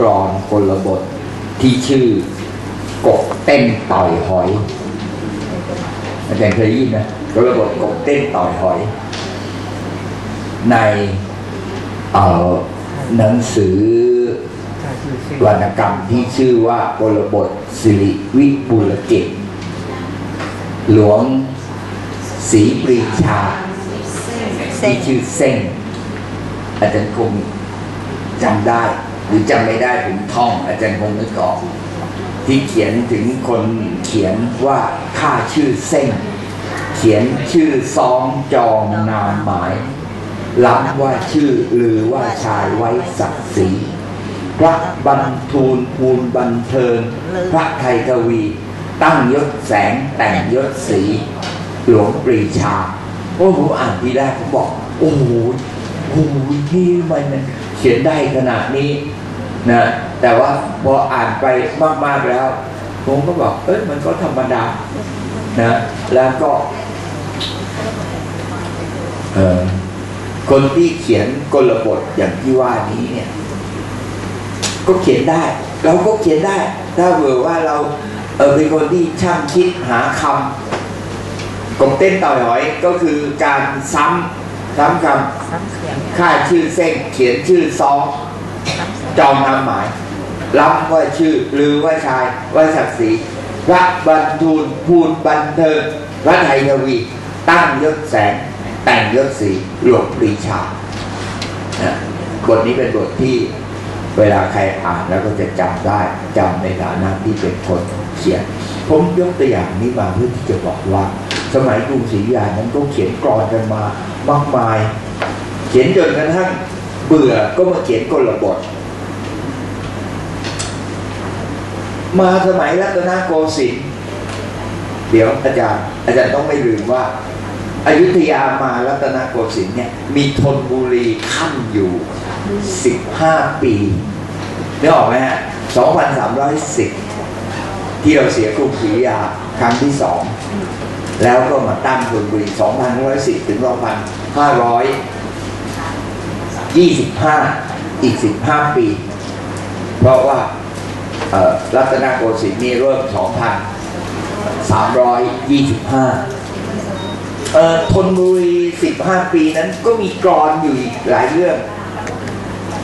กรอนกลบทที่ชื่อกบเต้นต่อยหอยอาจารย์เคยยินนะกลบทกบเต้นต่อยหอย ในหนังสือวรรณกรรมที่ชื่อว่ากลบทสิริวิบูลกิจหลวงศรีปรีชาที่ชื่อเส้งอาจารย์คงจำได้ หรือจำไม่ได้ผมท่อง อาจารย์คงนึกออก ที่เขียนถึงคนเขียนว่าข้าชื่อเส้งเขียนชื่อซองจองนามหมายรับว่าชื่อหรือว่าชายไว้ศักดิ์ศรีพระบรรทูลภูลบันเทิงพระไทยทวี ตั้งยศแสงแต่งยศสี หลวงปรีชา โอ้ผมอ่านทีแรกผมบอก โอ้โห อ้โหนี่มันเขียนได้ขนาดนี้นะแต่ว่าพออ่านไปมาก ๆ แล้ว ผมก็บอก เอ้ยมันก็ธรรมดานะแล้วก็คนที่เขียนกลบทอย่างที่ว่านี้เนี่ย ก็เขียนได้ เราก็เขียนได้ ถ้าเผื่อว่าเราเออเป็นคนที่ช่างคิดหาคำกบเต้นต่อยหอยก็คือการซ้ำ ซ้ำคซ้ำเสียงำค่าชื่อเส้นเขียนชื่อซอง ซ้ำเสียงจองทำหมายรับว่าชื่อหรือว่าชายว่าศักดิ์ศรีพระบรรทูลพูนบันเทิงพระไทยทวี ตั้งยศแสง แต่งยศสีหลวงปรีชานะบทนี้เป็นบทที่เวลาใครอ่านแล้วก็จะจำได้จำในฐานะที่เป็นคนเขียน ผมยกตัวอย่างนี้มาเพื่อที่จะบอกว่า สมัยกรุงศรีอยุธยานั้นก็เขียนกรอนกันมามากมาย เขียนจนกระทั่งเบื่อก็มาเขียนกลบท มาสมัยรัตนโกสินทร์เดี๋ยวอาจารย์อาจารย์ต้องไม่ลืมว่าอายุทยามารัตนโกสินทร์เนี่ยมีธนบุรีขั้นอยู่15ปีนึกออกไหมฮะ2,310ที่เราเสียกรุงศรีอยุธยาครั้งที่สอง แล้วก็มาตั้งธนบุรี2,110 ถึง 2,525 อีก 15 ปี เพราะว่ารัตนโกสินทร์นี่เริ่ม 2,325เอ่อธนบุรี 15 ปีนั้นก็มีกรอนอยู่อีกหลายเรื่อง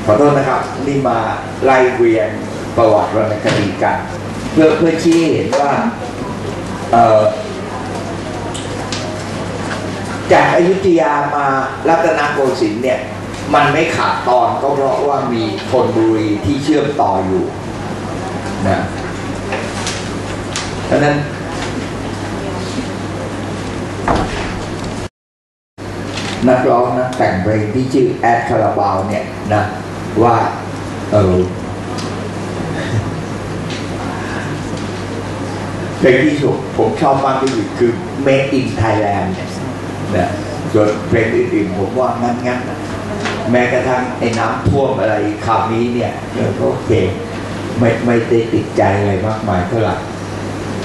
ขอโทษนะครับ นี่มาไล่เรียงประวัติวรรณคดีกัน เพื่อเพื่อชี้เห็นว่าเอ่อ จากอายุทยามารัตนโกสินทร์เนี่ยมันไม่ขาดตอนก็เพราะว่ามีธนบุรีที่เชื่อมต่ออยู่นะดังนั้น นักร้องนักแต่งเพลงที่ชื่อแอดคาราบาวเนี่ยนะว่าเออเพลงที่สุดผมชอบมากที่สุดคือ Made in Thailand เนี่ย นะส่วนเพลงอื่นๆผมว่างั้นๆนแม้กระทั่งไอ้น้ำท่วมอะไรคำนี้เนี่ยเก็โอเคไม่ไม่ได้ติดใจอะไรมากมายเท่าไหร่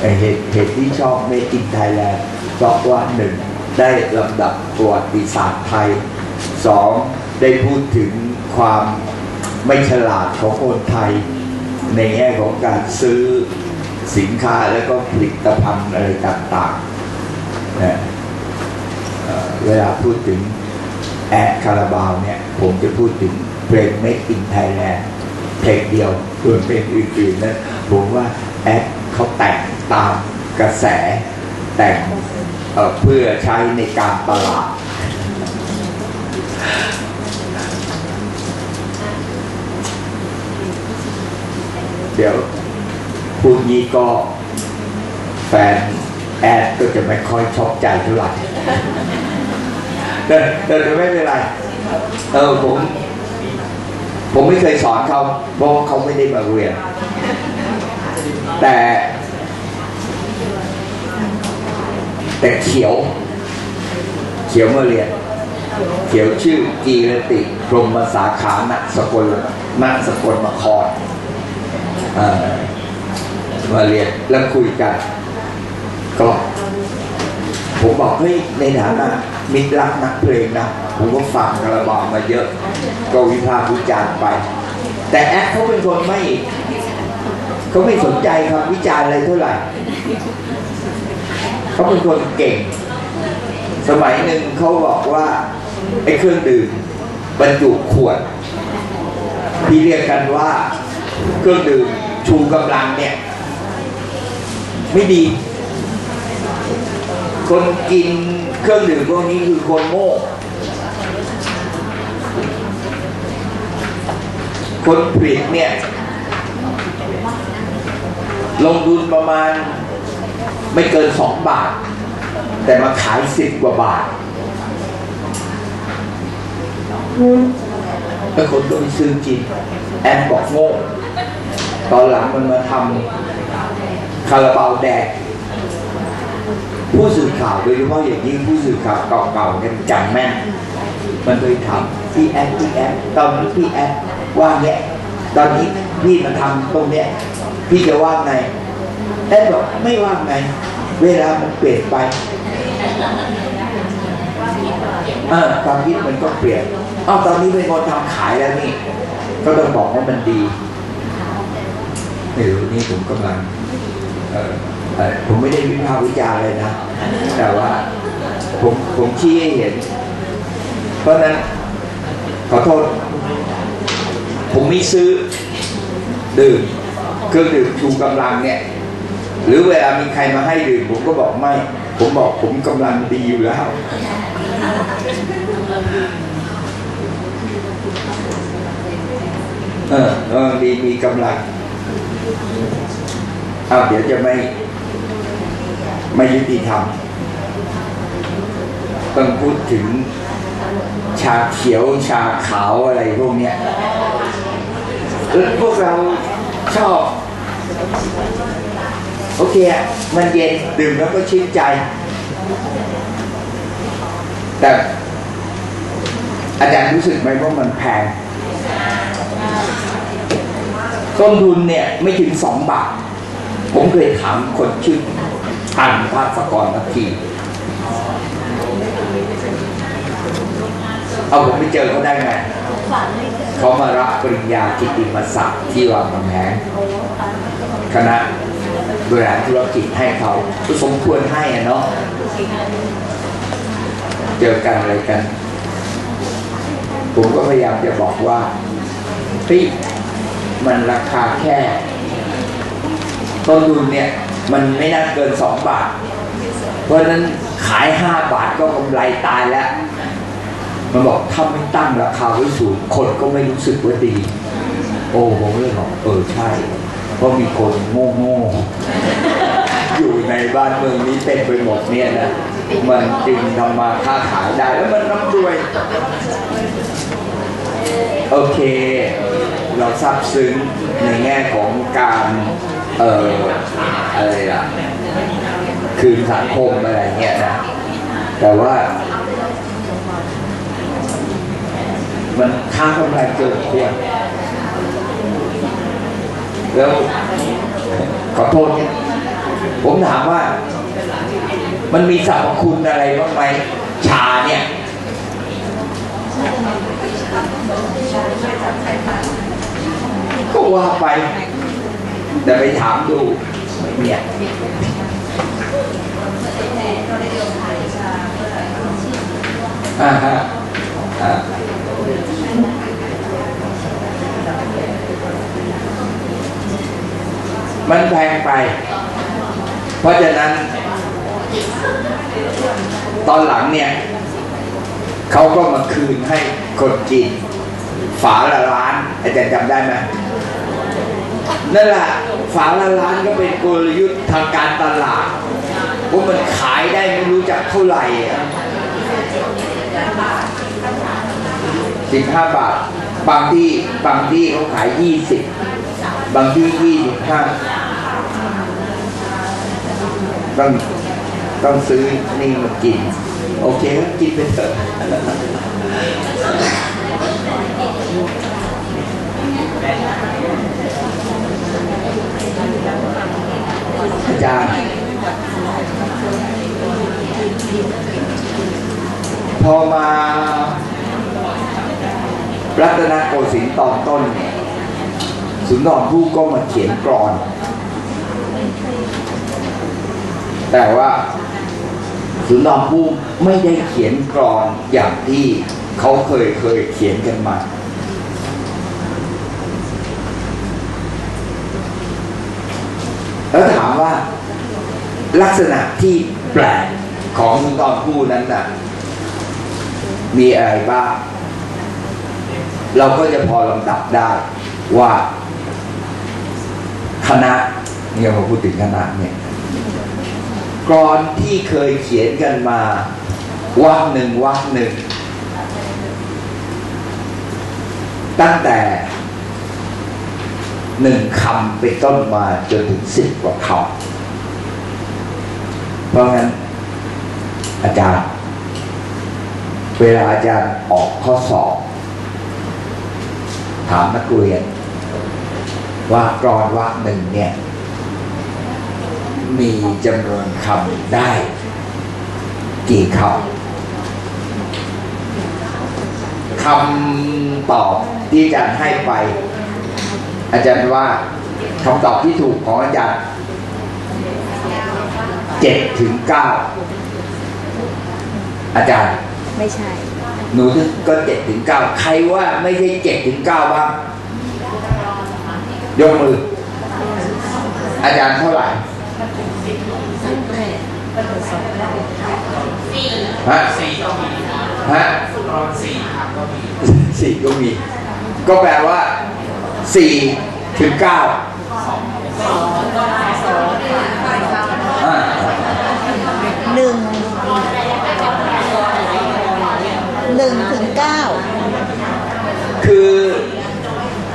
ไอ้เหตุเหตุที่ชอบ Made in Thailand เพราะว่าหนึ่งได้ลำดับประวัติศาสตร์ไทยสองได้พูดถึงความไม่ฉลาดของคนไทย ในแง่ของการซื้อสินค้าแล้วก็ผลิตภัณฑ์อะไรต่างๆนะ เวลาพูดถึงแอดคาราบาวเนี่ย ผมจะพูดถึงเพลง Make in Thailand เพลงเดียวส่วนเพลงอื่นๆนั้นผมว่าแอดเขาแต่งตามกระแสแต่งเเพื่อใช้ในการตลาดเดี๋ยวพูดงี้ก็แฟนแอดก็จะไม่ค่อยชอบใจเท่าไหร่ แต่แต่ไม่เป็นไร เออผม ผมไม่เคยสอนเขาเพราะเขาไม่ได้มาเรียน แต่ แต่เขียว เขียวมาเรียน เขียวชื่อกีรติพรมสาขาณสกลณสกลนครเอ่อมาเรียนแล้วคุยกันก็ ผมบอกเฮ้ยในฐานะมิตรรักนักเพลงนะผมก็ฟังคาราบาวมาเยอะ ก็วิพากษ์วิจารณ์ไป แต่แอดเขาเป็นคนไม่เขาไม่สนใจคำวิจารณ์อะไรเท่าไหร่เขาเป็นคนเก่ง สมัยหนึ่งเขาบอกว่าไอ้เครื่องดื่มบรรจุขวด ที่เรียกกันว่าเครื่องดื่มชูกำลังเนี่ย ไม่ดี คนกินเครื่องดื่มพวกนี้คือคนโง่ คนผลิตเนี่ย ลงทุนประมาณไม่เกินสองบาท แต่มาขายสิบกว่าบาทแล้วคนก็ไปซื้อกิน แอนบอกโง่ ตอนหลังมันมาทำคาราบาวแดก ผู้สื่อข่าวโดยเฉพาะอย่างยิ่งผู้สื่อข่าวเก่าๆเนี่ยจำแม่นมันเคยทำพี่แอดพี่แอดตอนนี้พี่แอดว่าเนี้ยตอนนี้พี่มาทำตรงเนี้ยพี่จะว่าไงแอดบอกไม่ว่าไง เวลามันเปลี่ยนไปเออความคิดมันก็เปลี่ยนอ้าวตอนนี้เป็นคนทำขายแล้วนี่ ก็ต้องบอกว่ามันดีไม่รู้นี่ผมกำลังเออ ผมไม่ได้วิพากษ์วิจารณ์เลยนะ แต่ว่าผมผมชี้ให้เห็น เพราะนั้นขอโทษ ผมไม่ซื้อ ดื่มเครื่องดื่มชูกำลังเนี่ย หรือเวลามีใครมาให้ดื่มผมก็บอกไม่ ผมบอกผมกำลังดีอยู่แล้วเออเออมีมีกำลังอ้าวเดี๋ยวจะไม่ ไม่ยุติธรรมต้องพูดถึงชาเขียวชาขาวอะไรพวกเนี้ยพวกเราชอบ โอเคมันเย็นดื่มแล้วก็ชื่นใจ แต่อาจารย์รู้สึกไหมว่ามันแพง ต้นทุนเนี่ยไม่ถึงสองบาท ผมเคยถามคนชื่อ อันภาสกรนาทีเอาผมไปเจอเขาได้ไงเขามารับปริญญากิติมศักดิ์ที่วางกำแพงคณะบริหารธุรกิจให้เขาก็สมควรให้อะเนาะเจอกันอะไรกัน ผมก็พยายามจะบอกว่าเฮ้มันราคาแค่ต้นทุนเนี่ย มันไม่น่าเกินสองบาท เพราะฉะนั้นขายห้าบาทก็กำไรตายแล้ว มันบอกถ้าไม่ตั้งราคาไว้สูงคนก็ไม่รู้สึกว่าดี โอ้ผมเลยบอกเออใช่ เพราะมีคนโง่โง่อยู่ในบ้านเมืองนี้เต็มไปหมดเนี่ยนะมันจึงทำมาค้าขายได้แล้วมันร่ำรวย โอเค เราซาบซึ้งในแง่ของการ เอออะไรล่ะคืนสังคมอะไรเงี้ยนะแต่ว่า มันค้ากำไรเกินควรแล้วขอโทษเนี่ยผมถามว่า มันมีสรรพคุณอะไรบ้างไหมชาเนี่ยก็ว่าไป แต่ไปถามดูเนี่ยอ่าฮะอ่ามันแพงไป เพราะฉะนั้น ตอนหลังเนี่ย เขาก็มาคืนให้คนกินฝาละล้านอาจารย์จำได้ไหม นั่นแหละฝาละล้านก็เป็นกลยุทธ์ทางการตลาดว่ามันขายได้ไม่รู้จักเท่าไหร่สิบห้าบาท บางที่บางที่เขาขายยี่สิบบางที่ยี่สิบห้าต้องต้องซื้อนี่มากิน โอเคก็กินไปเถอะอา จารย์ พอมารัตนโกสินทร์ตอนต้นเนี่ยสุนทรภู่ก็มาเขียนกรอน แต่ว่าสุนทรภู่ไม่ได้เขียนกรอนอย่างที่เขาเคยเคยเขียนกันมา แล้ ว่า ลักษณะที่แปลกของสุนทรภู่นั้นน่ะ มีอะไรบ้างเราก็จะพอลำดับได้ว่าคณะเนี่ยพอพูดถึงคณะเนี่ยกรอนที่เคยเขียนกันมาวักหนึ่งวักหนึ่ง ตั้งแต่ หนึ่งคำเป็นต้นมาจนถึงสิบกว่าคำเพราะงั้น อาจารย์ เวลาอาจารย์ออกข้อสอบ ถามนักเรียน ว่ากรอนวักหนึ่งเนี่ย มีจำนวนคำได้ กี่คำคำตอบที่อาจารย์ให้ไป อาจารย์ว่าคำตอบที่ถูกของอาจารย์เจ็ดถึงเก้าอาจารย์ ไม่ใช่ หนูก็เจ็ดถึงเก้าใครว่าไม่ใช่เจ็ดถึงเก้าบ้างยกมือ อาจารย์เท่าไหร่ฮะสี่ก็มีฮะรอนสี่ครับก็มีสี่ก็มี ก็แปลว่า สี่ถึงเก้าอ่าหนึ่งหนึ่งถึงเก้าคือ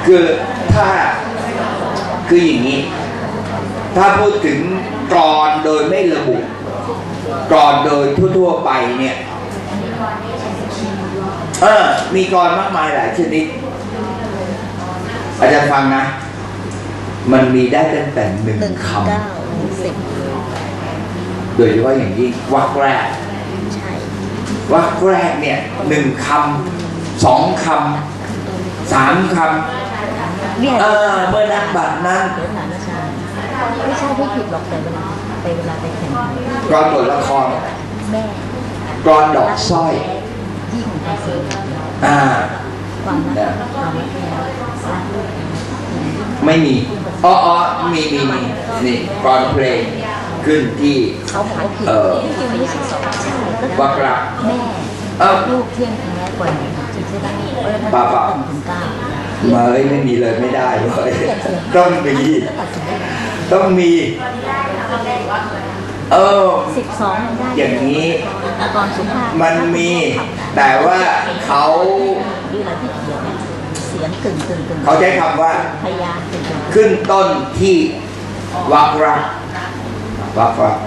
คือถ้าคืออย่างนี้ ถ้าพูดถึงกรอนโดยไม่ระบุกรอนโดยทั่วๆไปเนี่ยเออมีกรอนมากมายหลายชนิด อาจารย์ฟังนะ มันมีได้ตั้งแต่หนึ่งหนึ่งคถึงเก้าถึงสิบำโดยเฉพาะอย่างยิ่งวรรคแรกใช่วรรคแรกเนี่ยหนึ่งคำสองคำสามคำเนี่ยเออเมื่อนักบัตรนั้นเดี๋ยวถามอาจารย์ไม่ใช่ที่ผิดหรอกแต่เวลาไปเวลาไปแข่งขันกรอนบทละครแม่กรอนดอกสร้อยยิ่ง กว่าสิ่งอ่าความรักความรักแท้รักลูกไม่มีอ๋ออ๋อมีมีมีนี่กรอนเพลงขึ้นที่เขาบอกว่าผิดเออจริงๆไม่ใช่สองใช่ก็วักรักแม่เอ้าลูกเที่ยงแท้กว่าหนึ่งจริงใช่ไหมเพราะฉะนั้นเปล่าเปล่าหนึ่งถึงเก้าเมยไม่มีเลยไม่ได้เลยต้องมีต้องมี เออ สิบสองได้อย่างนี้ตอนสุภาพมันมีแต่ว่าเขาดีอะไรที่เขียนเนี่ยเสียงกึ่งกึ่งกึ่งเขาใช้คำว่า พยานกึ่งกึ่งขึ้นต้นที่วักรักวักรัก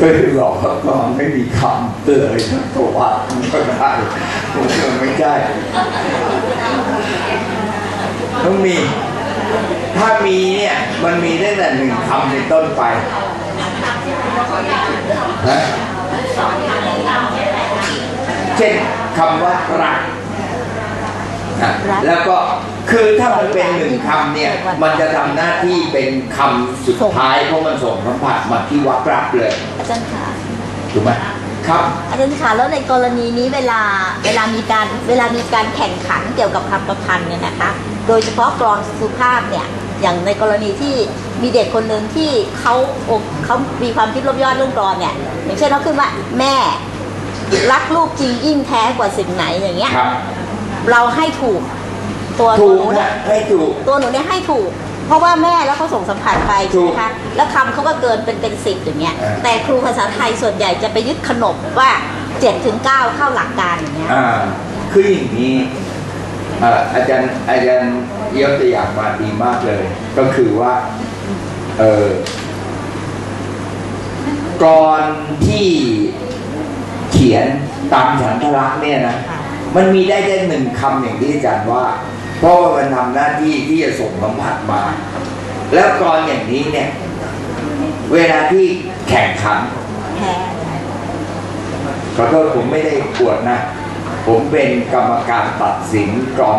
ก็คือบอกว่าก็ไม่มีคำเลยตัวว่ามันก็ได้มันไม่ได้ต้องมี ถ้ามีเนี่ยมันมีตั้งแต่หนึ่งคำเป็นต้นไปนะเช่นคำว่ารักนะแล้วก็คือถ้ามันเป็นหนึ่งคำเนี่ยมันจะทำหน้าที่เป็นคำสุดท้ายเพราะมันส่งสัมผัสมาที่วักรักเลยอาจารย์ค่ะถูกไหมครับอาจารย์ค่ะแล้วในกรณีนี้เวลาเวลามีการเวลามีการแข่งขันเกี่ยวกับคำประพันธ์เนี่ยนะคะ โดยเฉพาะกรอนสุภาพเนี่ย อย่างในกรณีที่มีเด็กคนหนึ่งที่เขาอกเขามีความคิดลบยอดเรื่องกรอนเนี่ยอย่างเช่นเขาขึ้นว่าแม่รักลูกจริงยิ่งแท้กว่าสิ่งไหนอย่างเงี้ยครับเราให้ถูกตัวถูหกนูเนี่นะยให้ถูกตัวหนูเนี่ยให้ถูก เพราะว่าแม่แล้วเขาส่งสัมผัสไปถูใช่กไหมคะแล้วคำเขาก็เกินเป็นเป็นสิบอย่างเงี้ยอ่าแต่ครูภาษาไทยส่วนใหญ่จะไปยึดขนบว่าเจ็ดถึงเก้าเข้าหลักการอย่างเงี้ยอ่าคืออย่างนี้เอ่ออาจารย์อาจารย์ยกตัวอย่างมาดีมากเลย ก็คือว่าเออกรอนที่เขียนตามฉันทลักษณ์เนี่ยนะมันมีได้แค่หนึ่งคำอย่างที่อาจารย์ว่า เพราะว่ามันทำหน้าที่ที่จะส่งสัมผัสมา แล้วกรอนอย่างนี้เนี่ย เวลาที่แข่งขันแพ้ขอโทษผมไม่ได้ปวดนะ ผมเป็นกรรมการตัดสินกรอง